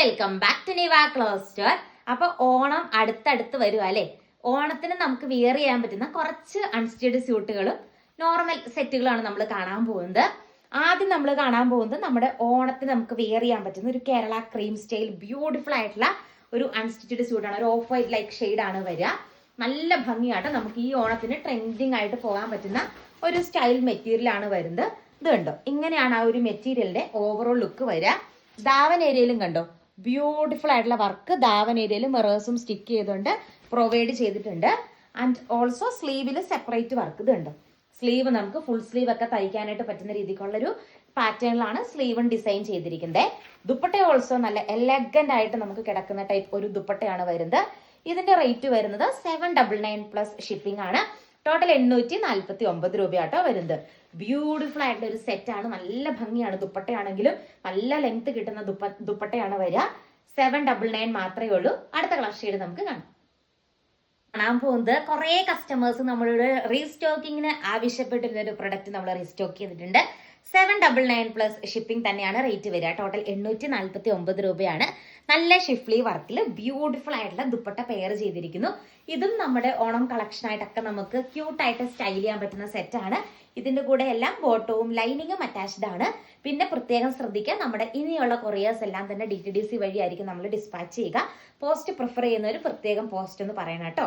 Welcome back to Niva store അപ്പൊ ഓണം അടുത്തടുത്ത് വരും അല്ലെ? ഓണത്തിന് നമുക്ക് വിയർ ചെയ്യാൻ പറ്റുന്ന കുറച്ച് അൺസ്റ്റിഡ് സ്യൂട്ടുകളും നോർമൽ സെറ്റുകളാണ് നമ്മൾ കാണാൻ പോകുന്നത്. ആദ്യം നമ്മൾ കാണാൻ പോകുന്നത് നമ്മുടെ ഓണത്തിന് നമുക്ക് വിയർ ചെയ്യാൻ പറ്റുന്ന ഒരു കേരള ക്രീം സ്റ്റൈൽ ബ്യൂട്ടിഫുൾ ആയിട്ടുള്ള ഒരു അൺസ്റ്റിച്ചഡ് സ്യൂട്ടാണ് ഒരു ഓഫ് വൈറ്റ് ലൈക്ക് ഷെയ്ഡ് ആണ് വരിക. നല്ല ഭംഗിയായിട്ട് നമുക്ക് ഈ ഓണത്തിന് ട്രെൻഡിങ് ആയിട്ട് പോകാൻ പറ്റുന്ന ഒരു സ്റ്റൈൽ മെറ്റീരിയൽ ആണ് വരുന്നത്. ഇത് കണ്ടോ? ഇങ്ങനെയാണ് ആ ഒരു മെറ്റീരിയലിന്റെ ഓവറോൾ ലുക്ക് വരിക. ദാവൻ ഏരിയയിലും കണ്ടോ? ബ്യൂട്ടിഫുൾ ആയിട്ടുള്ള വർക്ക് ദാവൻ ഏരിയയിൽ മിറേഴ്സും സ്റ്റിക്ക് ചെയ്തുകൊണ്ട് പ്രൊവൈഡ് ചെയ്തിട്ടുണ്ട്. ആൻഡ് ഓൾസോ സ്ലീവിൽ സെപ്പറേറ്റ് വർക്ക് ഇതുണ്ട് സ്ലീവ് നമുക്ക് ഫുൾ സ്ലീവ് ഒക്കെ തയ്ക്കാനായിട്ട് പറ്റുന്ന രീതിക്കുള്ളൊരു പാറ്റേണിലാണ് സ്ലീവും ഡിസൈൻ ചെയ്തിരിക്കുന്നത് ദുപ്പട്ട ഓൾസോ നല്ല എലഗന്റ് ആയിട്ട് നമുക്ക് കിടക്കുന്ന ടൈപ്പ് ഒരു ദുപ്പട്ടയാണ് വരുന്നത്. ഇതിന്റെ റേറ്റ് വരുന്നത് seven double nine plus shipping ആണ്. ടോട്ടൽ എണ്ണൂറ്റി നാല്പത്തി ഒമ്പത് രൂപയാട്ടോ വരുന്നത്. ബ്യൂട്ടിഫുൾ ആയിട്ടുള്ള ഒരു സെറ്റ് ആണ്. നല്ല ഭംഗിയാണ്. ദുപ്പട്ടയാണെങ്കിലും നല്ല ലെങ്ത് കിട്ടുന്ന ദുപ്പ ദുപ്പട്ടയാണ് വരിക. സെവൻ ഡബിൾ നയൻ മാത്രമേ ഉള്ളൂ. അടുത്ത കളർ ഷെയ്ഡ് നമുക്ക് കാണാം. കാണാൻ പോകുന്നത് കുറെ കസ്റ്റമേഴ്സ് നമ്മളോട് റീസ്റ്റോക്കിങ്ങിന് ആവശ്യപ്പെട്ടിരുന്ന ഒരു പ്രൊഡക്റ്റ് നമ്മൾ റീസ്റ്റോക്ക് ചെയ്തിട്ടുണ്ട്. Seven double nine plus shipping തന്നെയാണ് റേറ്റ് വരിക. ടോട്ടൽ എണ്ണൂറ്റി നാല്പത്തി ഒമ്പത് രൂപയാണ്. നല്ല ഷിഫ്ലി വർക്കിൽ ബ്യൂട്ടിഫുൾ ആയിട്ടുള്ള ദുപ്പട്ട പെയർ ചെയ്തിരിക്കുന്നു. ഇതും നമ്മുടെ ഓണം കളക്ഷൻ ആയിട്ടൊക്കെ നമുക്ക് ക്യൂട്ടായിട്ട് സ്റ്റൈൽ ചെയ്യാൻ പറ്റുന്ന സെറ്റാണ് ഇതിന്റെ കൂടെ എല്ലാം ബോട്ടവും ലൈനിങ്ങും അറ്റാച്ച്ഡ് ആണ്. പിന്നെ പ്രത്യേകം ശ്രദ്ധിക്കുക നമ്മുടെ ഇനിയുള്ള കൊറിയേഴ്സ് എല്ലാം തന്നെ ഡി ടി ഡി സി വഴിയായിരിക്കും നമ്മൾ ഡിസ്പാച്ച് ചെയ്യുക. പോസ്റ്റ് പ്രിഫർ ചെയ്യുന്ന ഒരു പ്രത്യേകം പോസ്റ്റ് എന്ന് പറയണം കേട്ടോ.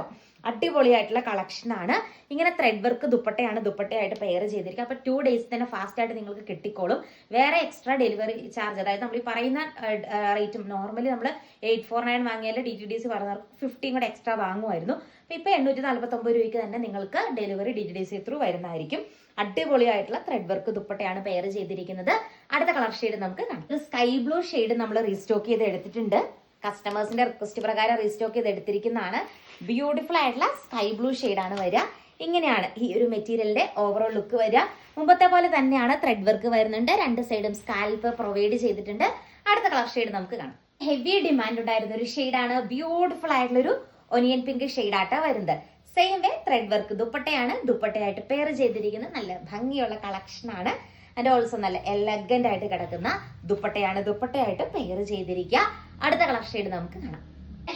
അടിപൊളിയായിട്ടുള്ള കളക്ഷൻ ആണ്. ഇങ്ങനെ ത്രെഡ് വർക്ക് ദുപ്പട്ടയാണ് ദുപ്പട്ടയായിട്ട് പെയർ ചെയ്തിരിക്കുക. അപ്പൊ ടു ഡേയ്സ് തന്നെ ഫാസ്റ്റ് ആയിട്ട് നിങ്ങൾക്ക് കിട്ടിക്കോളും. വേറെ എക്സ്ട്രാ ഡെലിവറി ചാർജ് അതായത് നമ്മൾ ഈ പറയുന്ന റേറ്റും നോർമലി നമ്മൾ എയ്റ്റ് ഫോർ നയൻ വാങ്ങിയാൽ ഡി ടി ഡി സി പറഞ്ഞവർക്ക് ഫിഫ്റ്റീൻ കൂടെ എക്സ്ട്രാ വാങ്ങുമായിരുന്നു. അപ്പൊ ഇപ്പൊ എണ്ണൂറ്റി നാല്പത്തി ഒമ്പത് രൂപയ്ക്ക് തന്നെ നിങ്ങൾക്ക് delivery D T D C through വരുന്നതായിരിക്കും. അടിപൊളിയായിട്ടുള്ള ത്രെഡ് വർക്ക് ദുപ്പട്ടയാണ് പെയർ ചെയ്തിരിക്കുന്നത്. അടുത്ത കളർ ഷെയ്ഡ് നമുക്ക് കാണാം. സ്കൈ ബ്ലൂ ഷെയ്ഡ് നമ്മൾ റീസ്റ്റോക്ക് ചെയ്ത് എടുത്തിട്ടുണ്ട്. കസ്റ്റമേഴ്സിന്റെ റിക്വസ്റ്റ് പ്രകാരം റീസ്റ്റോക്ക് ചെയ്ത് എടുത്തിരിക്കുന്നതാണ്. ബ്യൂട്ടിഫുൾ ആയിട്ടുള്ള സ്കൈ ബ്ലൂ ആണ് വരിക. ഇങ്ങനെയാണ് ഈ ഒരു മെറ്റീരിയലിന്റെ ഓവറോൾ ലുക്ക് വരിക. മുമ്പത്തെ പോലെ തന്നെയാണ് ത്രെഡ് വർക്ക് വരുന്നുണ്ട്. രണ്ട് സൈഡും സ്കാൽപ്പ് പ്രൊവൈഡ് ചെയ്തിട്ടുണ്ട്. അടുത്ത കളർ ഷെയ്ഡ് നമുക്ക് കാണാം. ഹെവി ഡിമാൻഡ് ഉണ്ടായിരുന്ന ഒരു ഷെയ്ഡാണ് ബ്യൂട്ടിഫുൾ ആയിട്ടുള്ള ഒരു ഒനിയൻ പിങ്ക് ഷെയ്ഡാട്ടോ വരുന്നത്. സെയിം വേ ത്രെഡ് വർക്ക് ദുപ്പട്ടയാണ് ദുപ്പട്ടയായിട്ട് പെയർ ചെയ്തിരിക്കുന്ന നല്ല ഭംഗിയുള്ള കളക്ഷൻ ആണ്. ആൻഡ് ഓൾസോ നല്ല എലഗന്റ് ആയിട്ട് കിടക്കുന്ന ദുപ്പട്ടയാണ് ദുപ്പട്ടയായിട്ട് പെയർ ചെയ്തിരിക്കുക. അടുത്ത കളക്ഷൻ ഷെയ്ഡ് നമുക്ക് കാണാം.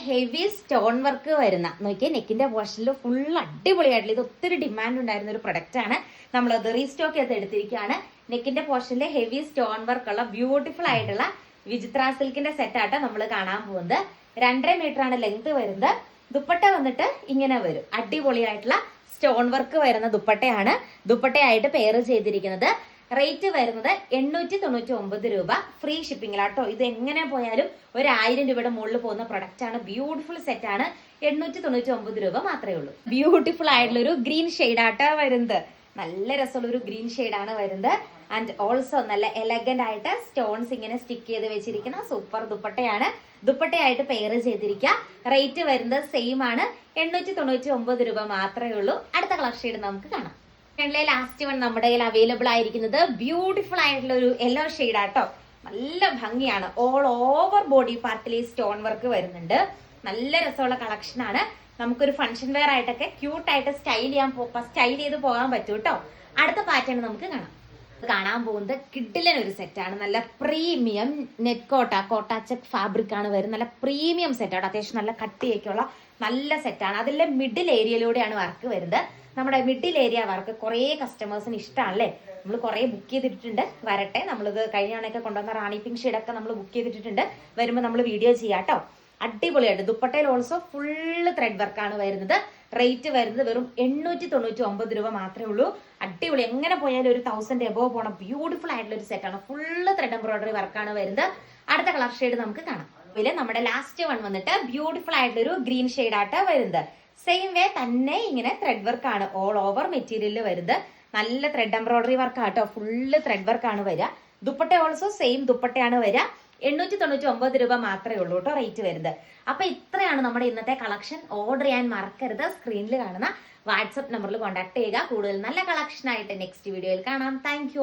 ഹെവി സ്റ്റോൺ വർക്ക് വരുന്ന നോക്കിയാൽ നെക്കിന്റെ പോർഷനിൽ ഫുൾ അടിപൊളിയായിട്ടുള്ള ഇത് ഒത്തിരി ഡിമാൻഡ് ഉണ്ടായിരുന്ന ഒരു പ്രൊഡക്റ്റ് ആണ്. നമ്മൾ അത് റീസ്റ്റോക്ക് ചെയ്ത് എടുത്തിരിക്കുകയാണ്. നെക്കിന്റെ പോർഷനിൽ ഹെവി സ്റ്റോൺ വർക്ക് ഉള്ള ബ്യൂട്ടിഫുൾ ആയിട്ടുള്ള വിചിത്ര സിൽക്കിന്റെ സെറ്റ് ആട്ടോ നമ്മൾ കാണാൻ പോകുന്നത്. രണ്ടര മീറ്റർ ആണ് ലെങ്ത് വരുന്നത്. ദുപ്പട്ട വന്നിട്ട് ഇങ്ങനെ വരും. അടിപൊളിയായിട്ടുള്ള സ്റ്റോൺ വർക്ക് വരുന്ന ദുപ്പട്ടയാണ്. ദുപ്പട്ടയായിട്ട് പെയർ ചെയ്തിരിക്കുന്നത്. റേറ്റ് വരുന്നത് എണ്ണൂറ്റി തൊണ്ണൂറ്റി ഒമ്പത് രൂപ ഫ്രീ ഷിപ്പിംഗിലാട്ടോ ഇത് എങ്ങനെ പോയാലും ഒരു ആയിരം രൂപയുടെ മുകളിൽ പോകുന്ന പ്രൊഡക്റ്റ് ആണ്. ബ്യൂട്ടിഫുൾ സെറ്റ് ആണ്. എണ്ണൂറ്റി തൊണ്ണൂറ്റി ഒമ്പത് രൂപ മാത്രമേ ഉള്ളൂ. ബ്യൂട്ടിഫുൾ ആയിട്ടുള്ള ഒരു ഗ്രീൻ ഷെയ്ഡ് ആട്ടാ വരുന്നത്. നല്ല രസമുള്ള ഒരു ഗ്രീൻ ഷെയ്ഡ് ആണ് വരുന്നത്. ആൻഡ് ഓൾസോ നല്ല എലഗന്റ് ആയിട്ട് സ്റ്റോൺസ് ഇങ്ങനെ സ്റ്റിക്ക് ചെയ്ത് വെച്ചിരിക്കുന്ന സൂപ്പർ ദുപ്പട്ടയാണ്. ദുപ്പട്ടയായിട്ട് പെയർ ചെയ്തിരിക്കുക. റേറ്റ് വരുന്നത് സെയിം ആണ്. എണ്ണൂറ്റി തൊണ്ണൂറ്റി ഒമ്പത് രൂപ മാത്രമേ ഉള്ളൂ. അടുത്ത കളർ ഷെയ്ഡ് നമുക്ക് കാണാം. രണ്ടിലെ ലാസ്റ്റ് വൺ നമ്മുടെ കയ്യിൽ അവൈലബിൾ ആയിരിക്കുന്നത് ബ്യൂട്ടിഫുൾ ആയിട്ടുള്ള ഒരു യെല്ലോ ഷെയ്ഡ് ആട്ടോ. നല്ല ഭംഗിയാണ്. ഓൾ ഓവർ ബോഡി പാർട്ടിൽ ഈ സ്റ്റോൺ വർക്ക് വരുന്നുണ്ട്. നല്ല രസമുള്ള കളക്ഷൻ ആണ്. നമുക്കൊരു ഫംഗ്ഷൻ വെയർ ആയിട്ടൊക്കെ ക്യൂട്ടായിട്ട് സ്റ്റൈൽ ചെയ്യാൻ സ്റ്റൈൽ ചെയ്ത് പോകാൻ പറ്റും കേട്ടോ അടുത്ത പാറ്റേൺ നമുക്ക് കാണാം. കാണാൻ പോകുന്നത് കിഡിലൻ ഒരു സെറ്റാണ്. നല്ല പ്രീമിയം നെറ്റ് കോട്ട കോട്ട ചെക്ക് ഫാബ്രിക് ആണ് വരുന്നത്. നല്ല പ്രീമിയം സെറ്റാണ് അത്യാവശ്യം നല്ല കട്ടിയൊക്കെയുള്ള നല്ല സെറ്റാണ് അതിലെ മിഡിൽ ഏരിയയിലൂടെയാണ് വർക്ക് വരുന്നത്. നമ്മുടെ മിഡിൽ ഏരിയ വർക്ക് കുറേ കസ്റ്റമേഴ്സിന് ഇഷ്ടമാണല്ലേ നമ്മൾ കുറേ ബുക്ക് ചെയ്തിട്ടുണ്ട് വരട്ടെ. നമ്മളിത് കഴിഞ്ഞ തവണയൊക്കെ കൊണ്ടുവന്ന റാണി പിങ്ക് ഷീഡൊക്കെ നമ്മൾ ബുക്ക് ചെയ്തിട്ടുണ്ട് വരുമ്പോൾ നമ്മൾ വീഡിയോ ചെയ്യാം കേട്ടോ. അടിപൊളിയായിട്ട്. ദുപ്പട്ടയിൽ ഓൾസോ ഫുള്ള് ത്രെഡ് വർക്കാണ് വരുന്നത്. റേറ്റ് വരുന്നത് വെറും എണ്ണൂറ്റി തൊണ്ണൂറ്റി ഒമ്പത് രൂപ മാത്രമേ ഉള്ളൂ. അടിപൊളി. എങ്ങനെ പോയാലും ഒരു തൗസൻഡ് എബോവ് പോണ. ബ്യൂട്ടിഫുൾ ആയിട്ടുള്ള ഒരു സെറ്റാണ് ഫുള്ള് ത്രെഡ് എംബ്രോയിഡറി വർക്കാണ് വരുന്നത്. അടുത്ത കളർ ഷെയ്ഡ് നമുക്ക് കാണാം. ഇതിൽ നമ്മുടെ ലാസ്റ്റ് വൺ വന്നിട്ട് ബ്യൂട്ടിഫുൾ ആയിട്ടുള്ള ഒരു ഗ്രീൻ ഷെയ്ഡ് ആയിട്ട് വരുന്നത്. സെയിം വേ തന്നെ ഇങ്ങനെ ത്രെഡ് വർക്കാണ് ഓൾ ഓവർ മെറ്റീരിയലിൽ വരുന്നത്. നല്ല ത്രെഡ് എംബ്രോയിഡറി വർക്ക് ആട്ടോ. ഫുള്ള് ത്രെഡ് വർക്കാണ് വരിക. ദുപ്പട്ട ഓൾസോ സെയിം ദുപ്പട്ടയാണ് വരിക. എണ്ണൂറ്റി തൊണ്ണൂറ്റി ഒമ്പത് രൂപ മാത്രമേ ഉള്ളൂ കേട്ടോ റേറ്റ് വരുന്നത്. അപ്പൊ ഇത്രയാണ് നമ്മുടെ ഇന്നത്തെ കളക്ഷൻ ഓർഡർ ചെയ്യാൻ മറക്കരുത്. സ്ക്രീനിൽ കാണുന്ന വാട്സപ്പ് നമ്പറിൽ കോൺടാക്ട് ചെയ്യുക. കൂടുതൽ നല്ല കളക്ഷൻ ആയിട്ട് നെക്സ്റ്റ് വീഡിയോയിൽ കാണാം. Thank you